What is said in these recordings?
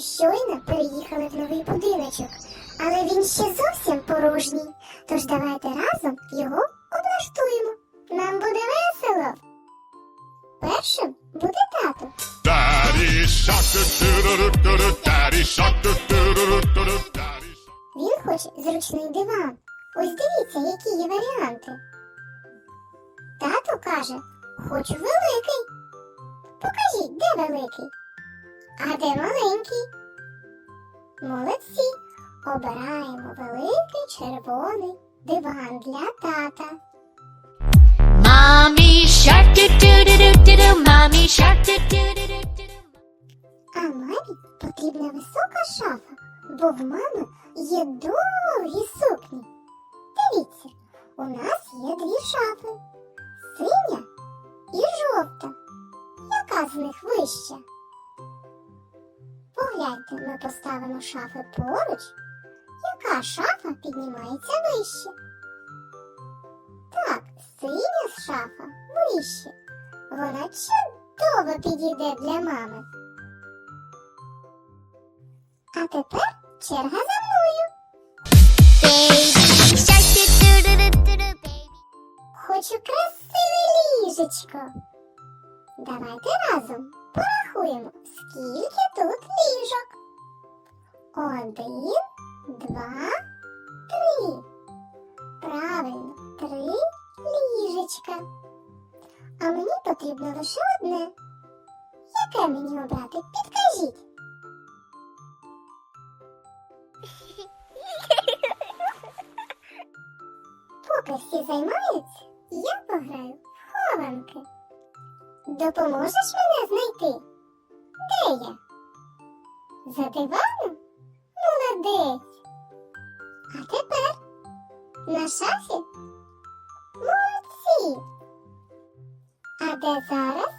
щойно переїхали в новий будиночок, але він ще зовсім порожній. Тож давайте разом його облаштуємо. Нам буде весело. Першим буде тато. Він хоче зручний диван. Ось дивіться, які є варіанти. Тато каже, хочу великий. Покажіть, де великий? А де маленький? Молодці. Обираємо великий червоний диван для тата. Do do do do do do. Mommy shark do do do do do do. А мамі потрібна висока шафа, бо в мами є довгі сукні. Дивіться, у нас є дві шафи синя і жовта. Яка з них вища? Погляньте, ми поставимо шафи поруч. Яка шафа піднімається вище? Так, синя шафа вище. Вона чудово підійде для мами. А тепер черга за мною. Хочу красиве ліжечко. Давайте разом порахуємо, скільки тут ліжок. Один, два, три. Правильно, три ліжечка. А мені потрібно лише одне. Яке мені обрати? Підкажіть. Поки всі займаються, я пограю в хованки. Допоможеш мене знайти? Де я? За диваном? Молодець. А тепер на шафі? Молодці. А де зараз?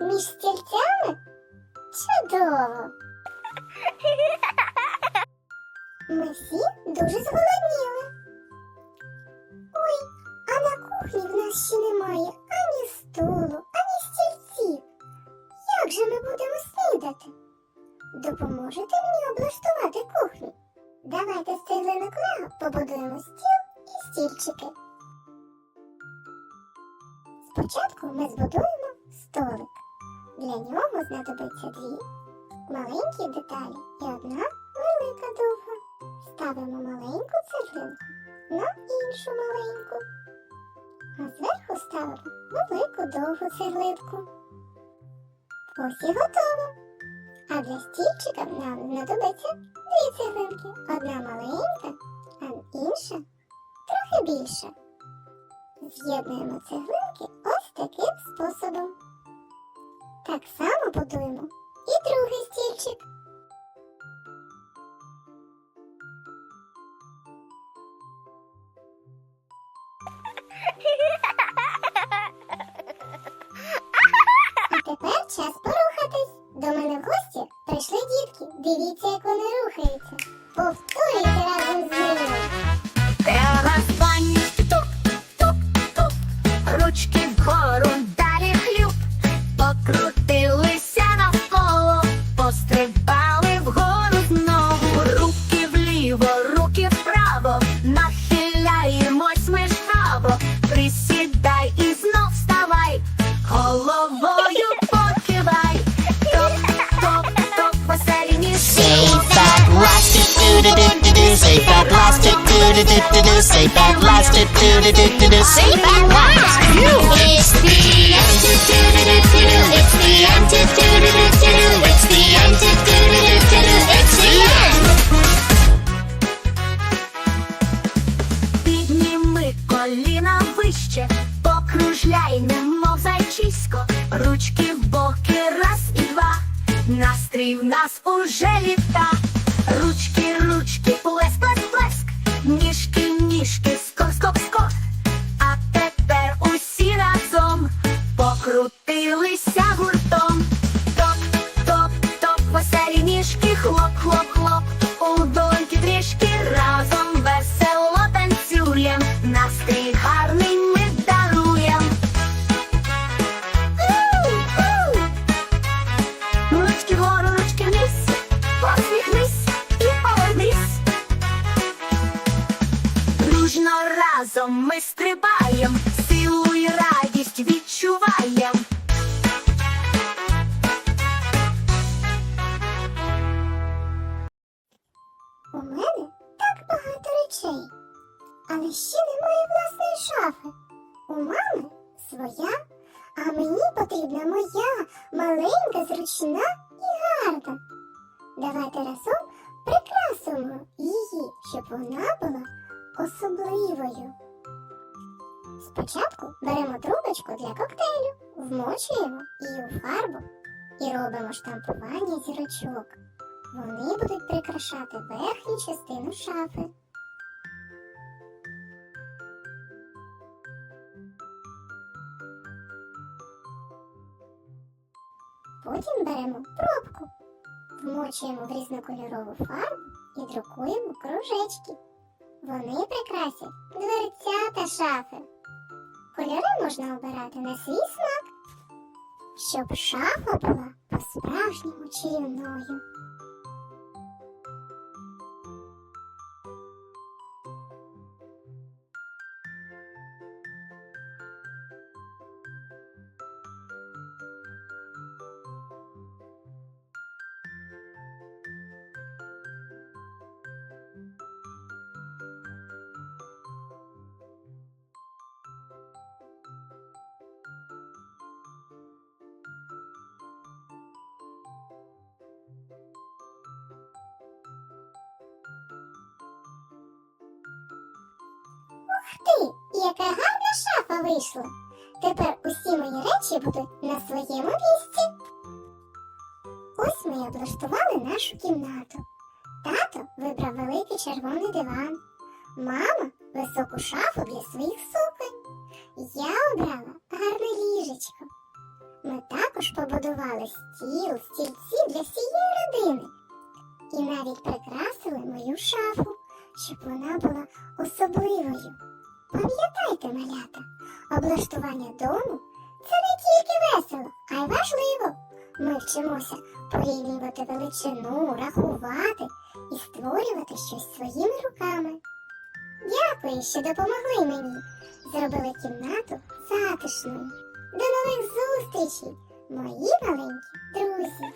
Між стільцями? Чудово. Ми всі дуже зголодніли. Облаштувати кухню? Давайте з цеглинок лего побудуємо стіл і стільчики. Спочатку ми збудуємо столик. Для нього знадобиться дві маленькі деталі і одна велика довга. Ставимо маленьку цеглинку на іншу маленьку. А зверху ставимо велику довгу цеглинку. Ось і готово. А для стільчика нам знадобиться дві цеглинки. Одна маленька, а інша трохи більша. З'єднуємо цеглинки ось таким способом. Так само будуємо і другий стільчик. А тепер час порухатись. До мене в гості прийшли дітки. Дивіться, як вони рухаються. Повторюйте разом з ними. Підніми коліна вище, покружляй, немов зайчисько, ручки в боки, раз і два. Настрій в нас уже літа. граєм. У мене так багато речей, але ще немає власної шафи. У мами своя, а мені потрібна моя маленька, зручна і гарна. Давайте разом прикрасимо її, щоб вона була особливою. Спочатку беремо трубочку для коктейлю, вмочуємо її у фарбу і робимо штампування зірочок. Вони будуть прикрашати верхню частину шафи. Потім беремо пробку, вмочуємо в різнокольорову фарбу і друкуємо кружечки. Вони прикрасять дверця та шафи. Кольори можна обирати на свій смак, щоб шафа була по-справжньому чарівною. Ти, яка гарна шафа вийшла. Тепер усі мої речі будуть на своєму місці. Ось ми облаштували нашу кімнату. Тато вибрав великий червоний диван, мама високу шафу для своїх суконь. Я обрала гарне ліжечко. Ми також побудували стіл, стільці для всієї родини і навіть прикрасили мою шафу, щоб вона була особливою. Пам'ятайте, малята, облаштування дому це не тільки весело, а й важливо. Ми вчимося порівнювати величину, рахувати і створювати щось своїми руками. Дякую, що допомогли мені. Зробили кімнату затишною. До нових зустрічей, мої маленькі друзі.